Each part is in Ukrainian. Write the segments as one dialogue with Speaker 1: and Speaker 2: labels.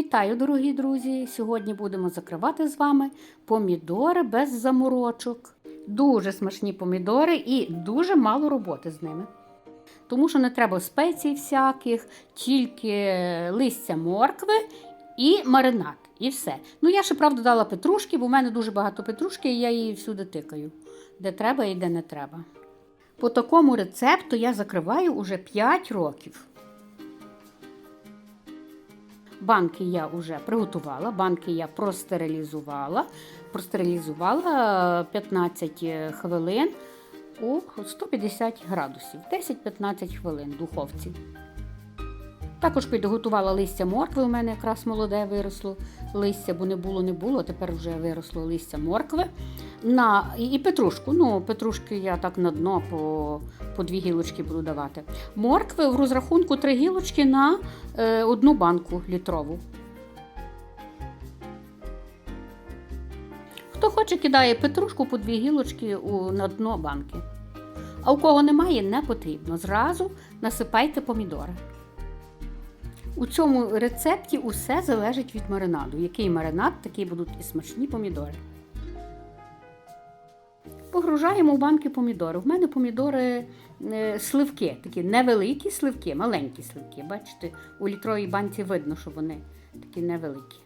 Speaker 1: Вітаю, дорогі друзі! Сьогодні будемо закривати з вами помідори без заморочок. Дуже смачні помідори і дуже мало роботи з ними. Тому що не треба спецій всяких, тільки листя моркви і маринад. І все. Ну, я ще правда дала петрушки, бо в мене дуже багато петрушки, і я її всюди тикаю, де треба і де не треба. По такому рецепту я закриваю уже 5 років. Банки я вже приготувала, банки я простерилізувала. Простерилізувала 15 хвилин у 150 градусів, 10-15 хвилин в духовці. Також підготувала листя моркви, у мене якраз молоде виросло листя, бо не було, не було, тепер вже виросло листя моркви. На, І петрушку. Ну, петрушки я так на дно по, по дві гілочки буду давати. Моркви в розрахунку три гілочки на е, одну банку літрову. Хто хоче, кидає петрушку по дві гілочки у, на дно банки. А у кого немає, не потрібно. Зразу насипайте помідори. У цьому рецепті усе залежить від маринаду. Який маринад, такі будуть і смачні помідори. Погружаємо в банки помідори. В мене помідори е, сливки, такі невеликі сливки, маленькі сливки. Бачите, у літровій банці видно, що вони такі невеликі.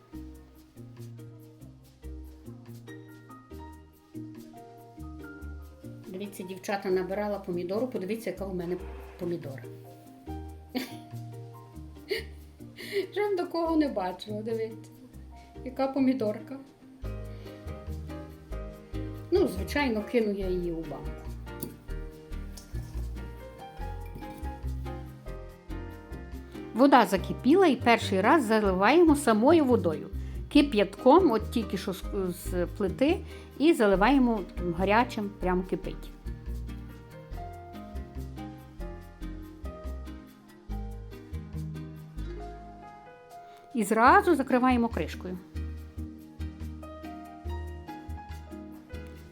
Speaker 1: Дивіться, дівчата набирала помідору, подивіться, яка у мене помідора. Вже до кого не бачила, дивіться. Яка помідорка. Ну, звичайно, кину я її у банку. Вода закипіла і перший раз заливаємо самою водою. Кип'ятком, от тільки що з плити, і заливаємо гарячим, прямо кипить. І зразу закриваємо кришкою.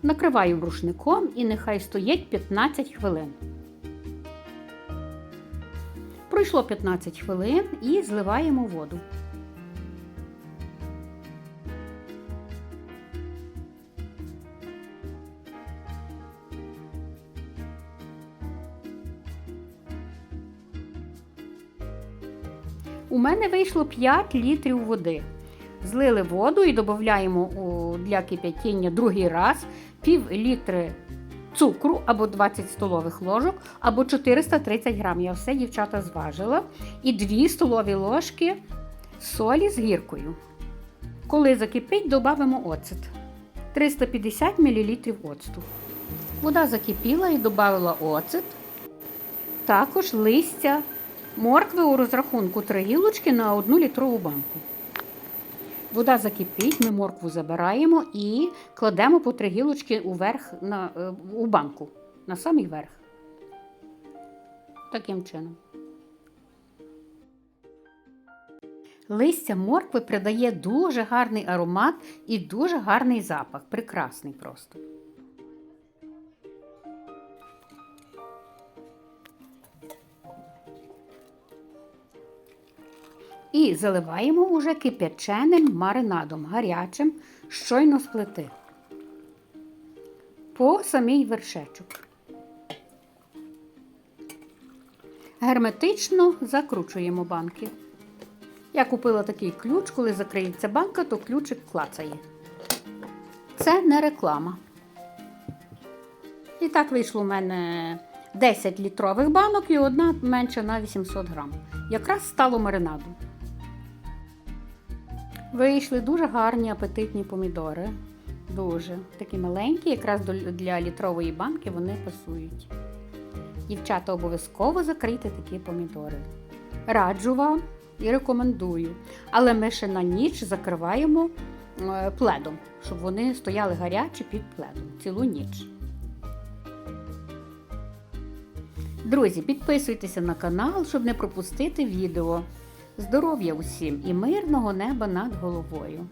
Speaker 1: Накриваю рушником і нехай стоїть 15 хвилин. Пройшло 15 хвилин і зливаємо воду. У мене вийшло 5 літрів води. Злили воду і додаємо для кип'ятіння другий раз пів літри цукру або 20 столових ложок, або 430 грам. Я все, дівчата, зважила. І 2 столові ложки солі з гіркою. Коли закипить, додамо оцет. 350 мл оцту. Вода закипіла і додала оцет. Також листя моркви у розрахунку 3 гілочки на 1 літрову банку. Вода закипить, ми моркву забираємо і кладемо по 3 гілочки уверх на, е, у банку, на самий верх. Таким чином. Листя моркви придає дуже гарний аромат і дуже гарний запах. Прекрасний просто. І заливаємо уже кип'яченим маринадом, гарячим, щойно з плити. По самій вершечок. Герметично закручуємо банки. Я купила такий ключ, коли закриється банка, то ключик клацає. Це не реклама. І так вийшло у мене 10 літрових банок і одна менша на 800 грам. Якраз стало маринаду. Вийшли дуже гарні апетитні помідори. Дуже такі маленькі, якраз для літрової банки вони пасують. Дівчата, обов'язково закрийте такі помідори. Раджу вам і рекомендую. Але ми ще на ніч закриваємо е, пледом, щоб вони стояли гарячі під пледом цілу ніч. Друзі, підписуйтеся на канал, щоб не пропустити відео. Здоров'я усім і мирного неба над головою!